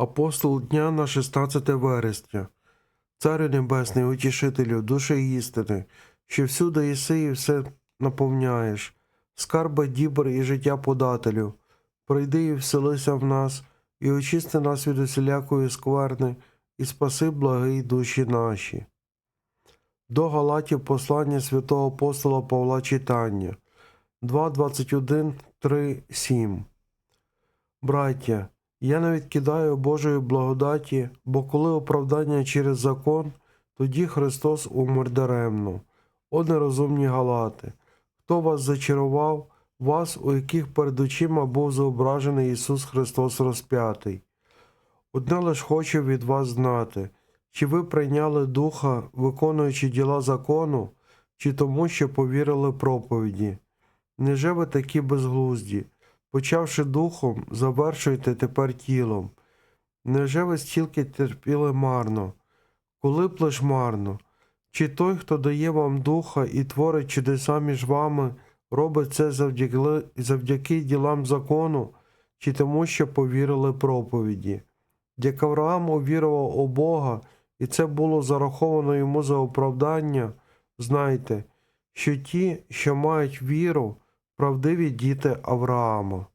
Апостол дня на 16 вересня. Царю Небесний, утішителю, душі істини, що всюди єси і все наповняєш, скарба дібр і життя подателю, прийди і вселися в нас, і очисти нас від усілякої скверни, і спаси благий душі наші. До Галатів послання святого апостола Павла читання 2, 21, 3, 7. Браття, я не відкидаю Божої благодаті, бо коли оправдання через закон, тоді Христос умер даремно. О нерозумні галати, хто вас зачарував, вас, у яких перед очима був зображений Ісус Христос розп'ятий. Одне лиш хочу від вас знати, чи ви прийняли Духа, виконуючи діла закону, чи тому, що повірили проповіді. Неже ви такі безглузді? Почавши духом, завершуйте тепер тілом. Невже ви стільки терпіли марно? Коли б лиш марно? Чи той, хто дає вам духа і творить чудеса між вами, робить це завдяки, завдяки ділам закону, чи тому, що повірили проповіді? Як Авраам увірував у Бога, і це було зараховано йому за оправдання, знайте, що ті, що мають віру, правдиві діти Авраама.